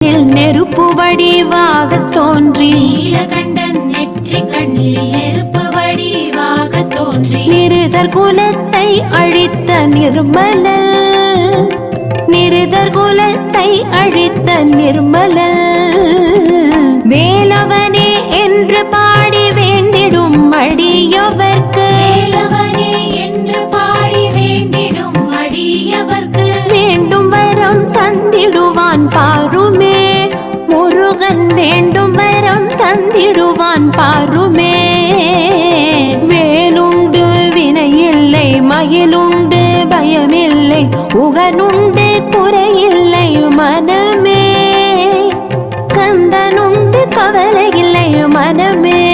நெருப்பு வடிவாக தோன்றி. நீலகண்டன் நெற்றி கண்ணில் நெருப்பு வடிவாக தோன்றி. நிருதர் குலத்தை அழித்த நிர்மலல் நிருதர் குலத்தை அழித்த நிர்மலல் வேலவனே என்று பாடி வேண்டிடும் அடியவர்க்கு. வேலவனே என்று பாடி வேண்டிடும் அடியவர்க்கு. வேண்டும் வரம் தந்திடுவான் பாருமே பாருமே. வேலுண்டு வினையில்லை மயிலுண்டு பயமில்லை உகனுண்டு குறையில்லை மனமே. கந்தனுண்டு கவலை இல்லை மனமே.